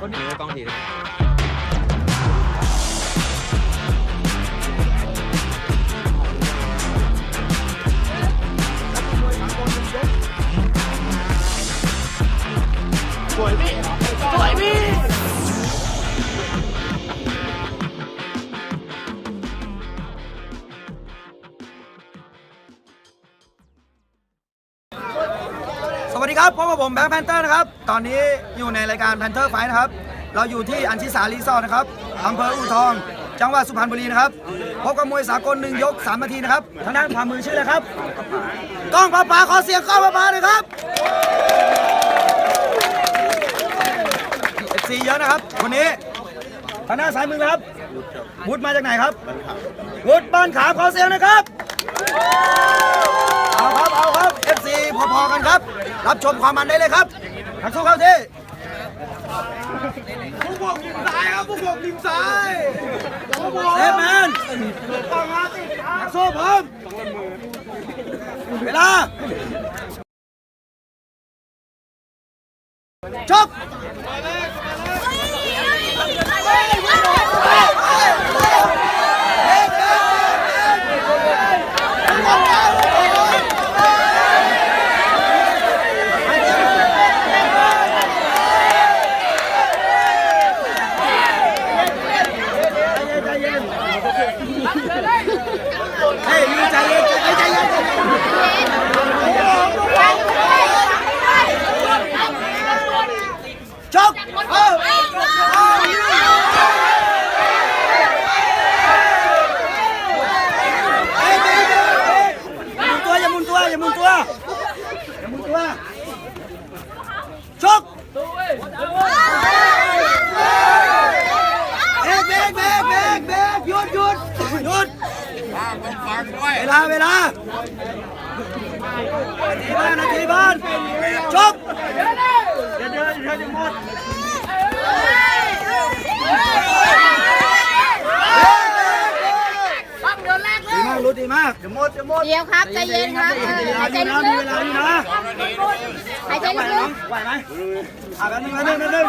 คนนี้กล้องทีนึง วัสดีครับพบกับผมแบงค์แพนเตอร์นะครับ ตอนนี้อยู่ในรายการแพนเตอร์ไฟนะครับ เราอยู่ที่อัญชิสารีสอร์ทนะครับอำเภออู่ทอง จังหวัดสุพรรณบุรีนะครับ พบกับมวยสากลหนึ่งยก 3 นาทีนะครับ ทางด้านขวามือชื่ออะไรครับกล้องปลาปลาขอเสียงกล้องปลาปลาหน่อยครับเอฟซีเยอะนะครับคนนี้ ทางด้านซ้ายมือนะครับวุฒิมาจากไหนครับวุฒิบ้านขามขอเสียงหนะครับ รับรับชมความมันได้เลยครับทักสู้เข้าที่ผู้บกริมซ้ายครับผู้บกริมซ้ายเซฟแมนทักสู้พร้อมเวลาช لا لا เวลาเวลาทีบ้านนาทีบ้านจบอย่าเดินอย่าเดินหมดดีมากรู้ดีมากจะหมดจะหมดเดี๋ยวครับใจเย็นครับหายใจมีลึเวลากมีเวลาอยู่นะหายใจลึกไหวไหมอะแป๊บนึงแป๊บนึงแป๊บนึง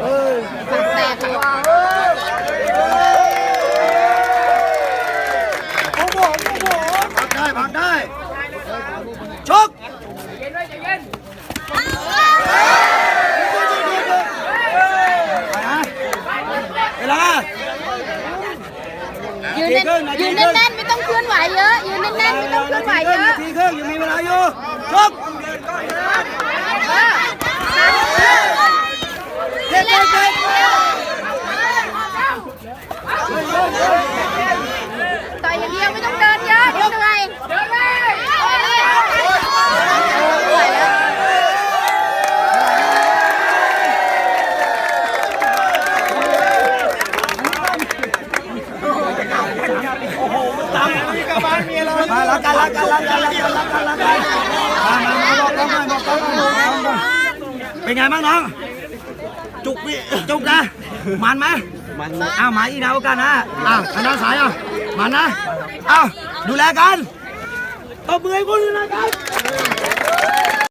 เออ ๆปากแตกหัว พักได้พักได้ชกไปฮะเวลายืนแน่นยืนแน่นๆไม่ต้องเคลื่อนไหวเยอะยืนแน่นๆไม่ต้องเคลื่อนไหวเยอะนาทีครึ่งยังมีเวลาอยู่ชก เออ เด็ดเด็ดเด็ด ต่อยอย่างเดียวไม่ต้องเดินเยอะเดี๋ยวเหนื่อยเดินเลย มารักกันรักกันรักกันรักกันรักกันรักกันมามามาบอกกันมาบอกกันหน่อยบอกกันเป็นไงบ้างน้อง จุกพี่จุกนะ มันไหมมันอ้าวมาอีกนะโอกาสนะอ้าวทางด้านซ้ายอะมันนะอ้าวดูแลกันตบมือให้คุณนะครับ